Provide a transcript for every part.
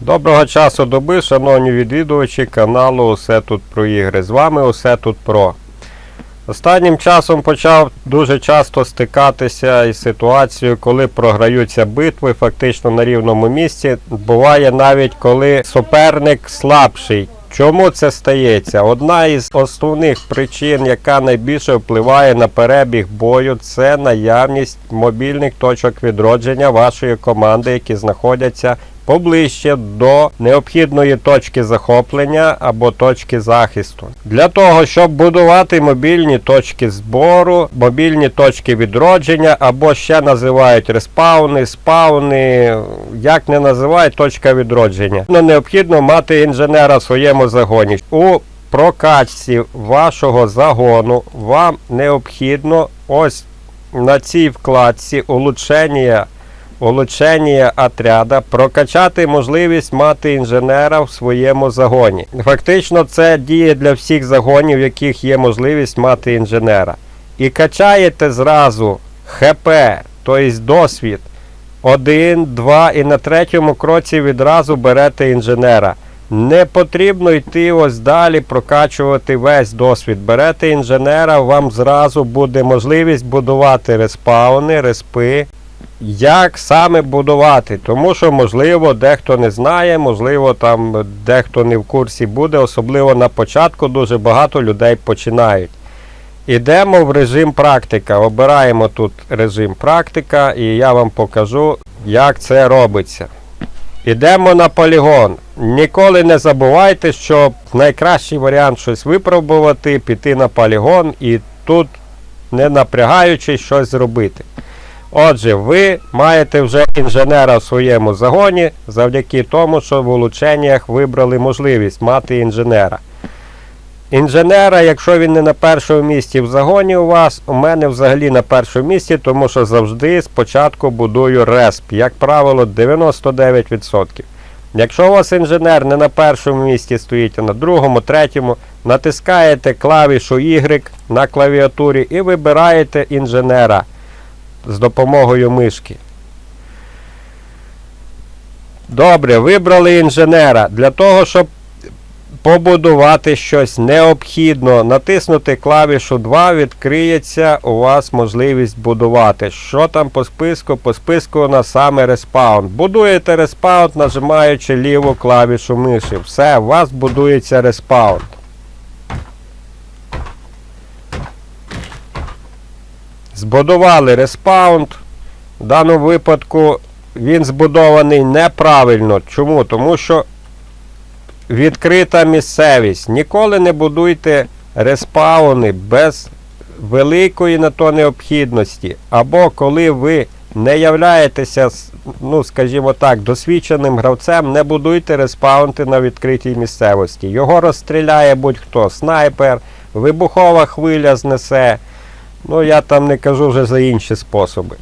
Доброго часу доби, шановні відвідувачі каналу Усе тут про ігри. З вами Усе тут про. Останнім часом почав дуже часто стикатися із ситуацією, коли програються битви фактично на рівному місці. Буває навіть коли суперник слабший. Чому це стається? Одна із основних причин, яка найбільше впливає на перебіг бою, це наявність мобільних точок відродження вашої команди, які знаходяться поближче до необхідної точки захоплення або точки захисту. Для того, щоб будувати мобільні точки збору, мобільні точки відродження, або ще називають респауни, спауни, як не називають точка відродження. Ну, необхідно мати інженера в своєму загоні. У прокачці вашого загону вам необхідно ось на цій вкладці улучшення улучшення отряда, прокачати можливість мати інженера в своєму загоні. Фактично, це діє для всіх загонів, в яких є можливість мати інженера. І качаєте зразу ХП, тобто досвід. Один, два, і на третьому кроці відразу берете інженера. Не потрібно йти ось далі прокачувати весь досвід. Берете інженера, вам зразу буде можливість будувати респауни, респи. Як саме будувати? Тому що, можливо, дехто не знає, можливо, там дехто не в курсі буде, особливо на початку дуже багато людей починають. Ідемо в режим практика. Обираємо тут режим практика і я вам покажу, як це робиться. Ідемо на полігон. Ніколи не забувайте, що найкращий варіант щось випробувати, піти на полігон і тут, не напрягаючись, щось зробити. Отже, ви маєте вже інженера в своєму загоні завдяки тому, що в улучшеннях вибрали можливість мати інженера. Інженера, якщо він не на першому місці в загоні у вас, у мене взагалі на першому місці, тому що завжди спочатку будую респ, як правило, 99%. Якщо у вас інженер не на першому місці стоїть, а на другому, третьому, натискаєте клавішу Y на клавіатурі і вибираєте інженера з допомогою мишки. Добре, вибрали інженера. Для того, щоб побудувати щось необхідно, натиснути клавішу 2, відкриється у вас можливість будувати. Що там по списку? По списку у нас саме респаун. Будуєте респаун, нажимаючи ліву клавішу миші. Все, у вас будується респаун. Збудували респаунд. В даному випадку він збудований неправильно. Чому? Тому що відкрита місцевість. Ніколи не будуйте респауни без великої на то необхідності. Або коли ви не являєтеся, ну, скажімо так, досвідченим гравцем, не будуйте респаунти на відкритій місцевості. Його розстріляє будь-хто, снайпер, вибухова хвиля знесе. Ну, я там не кажу вже за інші способи.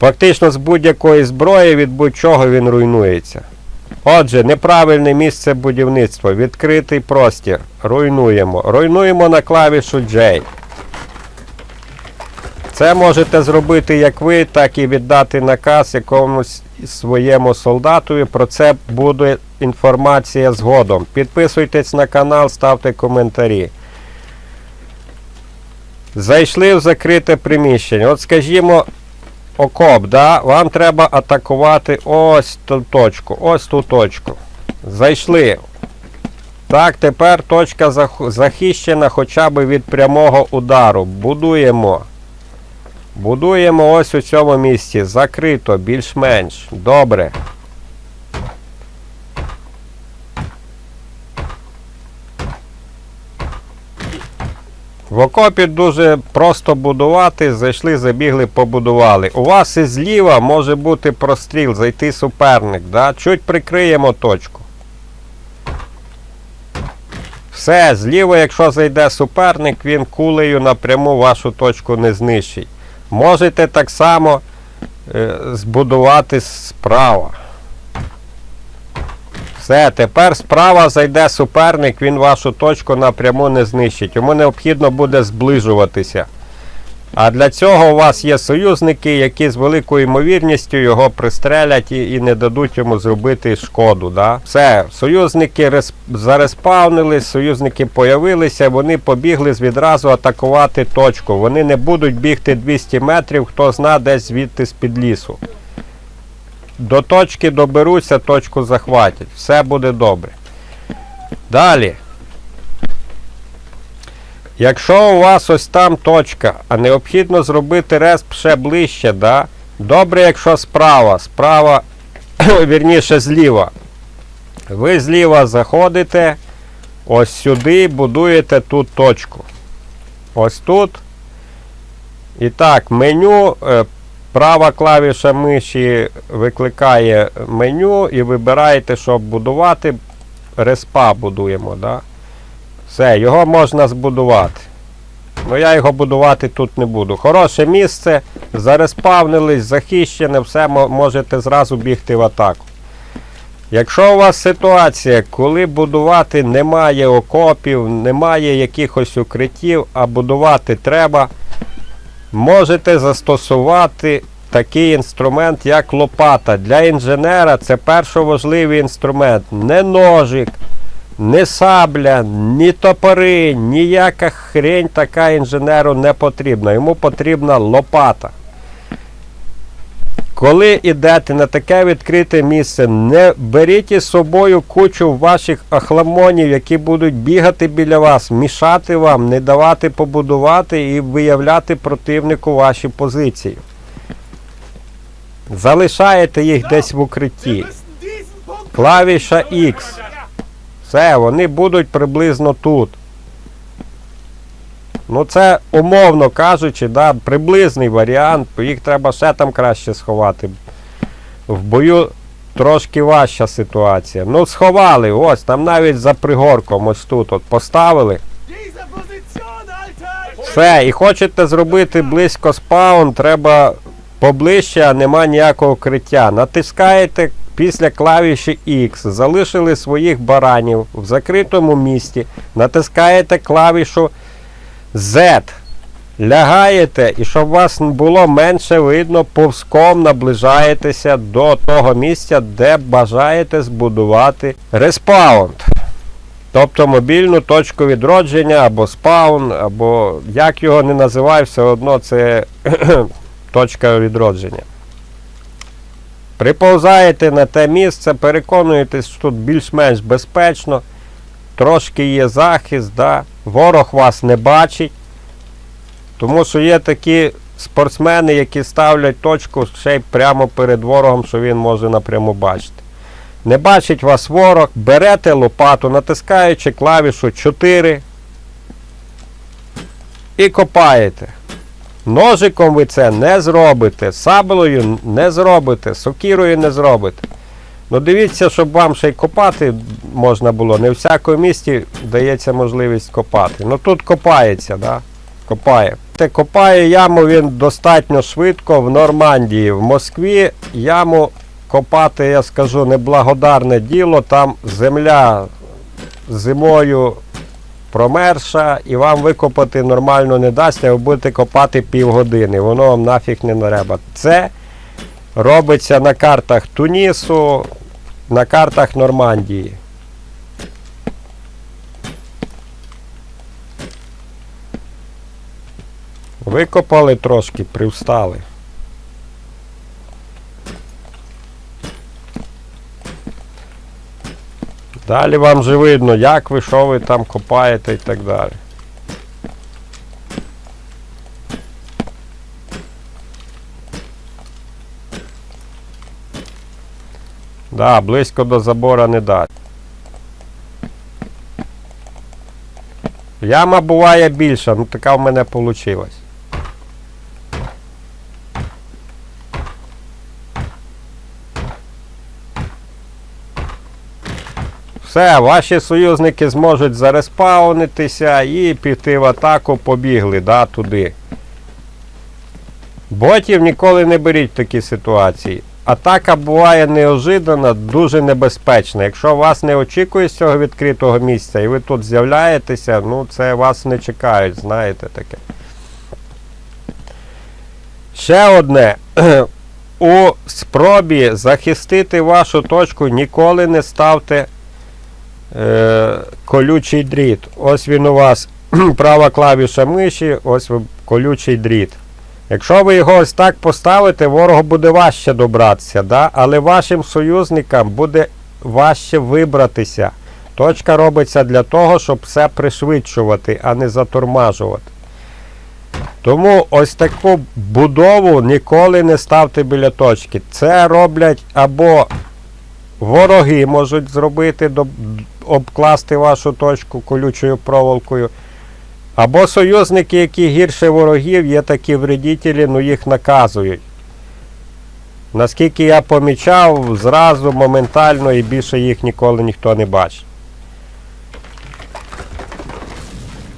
Фактично з будь-якої зброї від будь-чого він руйнується. Отже, неправильне місце будівництва, відкритий простір. Руйнуємо. Руйнуємо на клавішу J. Це можете зробити як ви, так і віддати наказ якомусь своєму солдатові. Про це буде інформація згодом. Підписуйтесь на канал, ставте коментарі. Зайшли в закрите приміщення. От скажімо, окоп, да? вам треба атакувати ось ту точку, ось ту точку. Зайшли. Так, тепер точка захищена хоча б від прямого удару. Будуємо. Будуємо ось у цьому місці. Закрито, більш-менш. Добре. В окопі дуже просто будувати, зайшли, забігли, побудували. У вас і зліва може бути простріл, зайти суперник. Да? Чуть прикриємо точку. Все, зліва, якщо зайде суперник, він кулею напряму вашу точку не знищить. Можете так само е, збудувати справа. Все, тепер справа зайде суперник, він вашу точку напряму не знищить. Йому необхідно буде зближуватися. А для цього у вас є союзники, які з великою ймовірністю його пристрелять і, і не дадуть йому зробити шкоду. Да? Все, союзники рес, зареспавнились, союзники появилися, вони побігли відразу атакувати точку. Вони не будуть бігти 200 метрів, хто зна десь звідти з-під лісу. До точки доберуться, точку захватять. Все буде добре. Далі. Якщо у вас ось там точка, а необхідно зробити респ ще ближче, да? добре, якщо справа, справа, вірніше зліва. Ви зліва заходите, ось сюди будуєте тут точку. Ось тут. І так, меню, е, права клавіша миші викликає меню і вибираєте, щоб будувати. Респа будуємо, да? Все, його можна збудувати. Ну я його будувати тут не буду. Хороше місце, зареспавнились, захищене, все можете зразу бігти в атаку. Якщо у вас ситуація, коли будувати немає окопів, немає якихось укриттів, а будувати треба, можете застосувати такий інструмент, як лопата. Для інженера це першоважливий інструмент. Не ножик, не сабля, ні топори, ніяка хрень така інженеру не потрібна. Йому потрібна лопата. Коли йдете на таке відкрите місце, не беріть із собою кучу ваших ахламонів, які будуть бігати біля вас, мішати вам, не давати побудувати і виявляти противнику ваші позиції. Залишаєте їх десь в укритті. Клавіша X. Все, вони будуть приблизно тут. Ну, це умовно кажучи, да, приблизний варіант, їх треба ще там краще сховати. В бою трошки важча ситуація. Ну, сховали, ось, там навіть за пригорком, ось тут от поставили. Все, і хочете зробити близько спаун, треба поближче, а нема ніякого укриття. Натискаєте після клавіші X, залишили своїх баранів в закритому місті, натискаєте клавішу Z. Лягаєте, і щоб вас було менше видно, повзком наближаєтеся до того місця, де бажаєте збудувати респаунд. Тобто мобільну точку відродження або спаун, або як його не називай, все одно це точка відродження. Приповзаєте на те місце, переконуєтесь, що тут більш-менш безпечно, трошки є захист, да? ворог вас не бачить. Тому що є такі спортсмени, які ставлять точку ще й прямо перед ворогом, що він може напряму бачити. Не бачить вас ворог, берете лопату, натискаючи клавішу 4 і копаєте. Ножиком ви це не зробите, саблею не зробите, сокірою не зробите. Ну дивіться, щоб вам ще й копати можна було. Не всякому місті дається можливість копати. Ну тут копається, да? Копає. Те копає яму він достатньо швидко в Нормандії. В Москві яму копати, я скажу, неблагодарне діло. Там земля зимою промерша і вам викопати нормально не дасть, а ви будете копати півгодини. Воно вам нафіг не треба. Це робиться на картах Тунісу, на картах Нормандії. Викопали трошки, привстали. Далі вам же видно, як ви, що ви там копаєте і так далі. Да, близько до забора не дать. Яма буває більша, ну така в мене вийшла. Все, ваші союзники зможуть зареспаунитися і піти в атаку, побігли да, туди. Ботів ніколи не беріть в такі ситуації. Атака буває неожиданна, дуже небезпечна. Якщо вас не очікує з цього відкритого місця і ви тут з'являєтеся, ну це вас не чекають, знаєте таке. Ще одне. У спробі захистити вашу точку ніколи не ставте е, колючий дріт. Ось він у вас права клавіша миші, ось колючий дріт. Якщо ви його ось так поставите, ворогу буде важче добратися, да? але вашим союзникам буде важче вибратися. Точка робиться для того, щоб все пришвидшувати, а не затормажувати. Тому ось таку будову ніколи не ставте біля точки. Це роблять або вороги можуть зробити, обкласти вашу точку колючою проволокою. Або союзники, які гірше ворогів, є такі вредителі, ну їх наказують. Наскільки я помічав, зразу моментально і більше їх ніколи ніхто не бачить.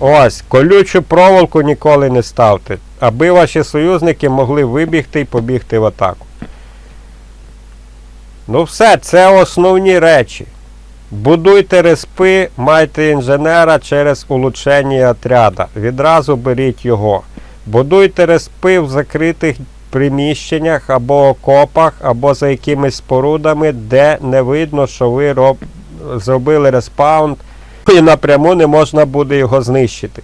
Ось, колючу проволоку ніколи не ставте, аби ваші союзники могли вибігти і побігти в атаку. Ну все, це основні речі. Будуйте респи, майте інженера через улучшення отряда. Відразу беріть його. Будуйте респи в закритих приміщеннях або окопах, або за якимись спорудами, де не видно, що ви роб... зробили респаунт і напряму не можна буде його знищити.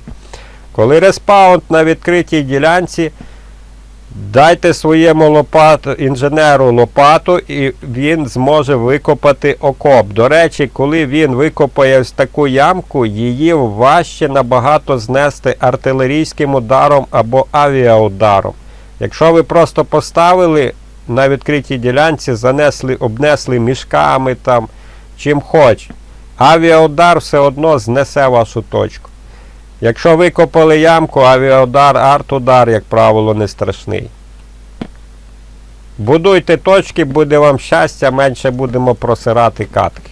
Коли респаунт на відкритій ділянці, дайте своєму лопату, інженеру лопату, і він зможе викопати окоп. До речі, коли він викопає ось таку ямку, її важче набагато знести артилерійським ударом або авіаударом. Якщо ви просто поставили на відкритій ділянці, занесли, обнесли мішками там, чим хоч, авіаудар все одно знесе вашу точку. Якщо викопали ямку, авіаудар, артудар, як правило, не страшний. Будуйте точки, буде вам щастя, менше будемо просирати катки.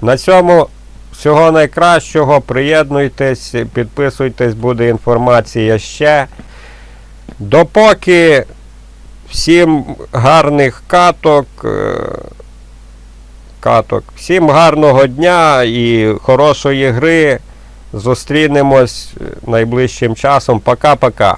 На цьому всього найкращого. Приєднуйтесь, підписуйтесь, буде інформація ще. Допоки всім гарних каток. е, Каток. Всім гарного дня і хорошої гри. Зустрінемось найближчим часом. Пока-пока.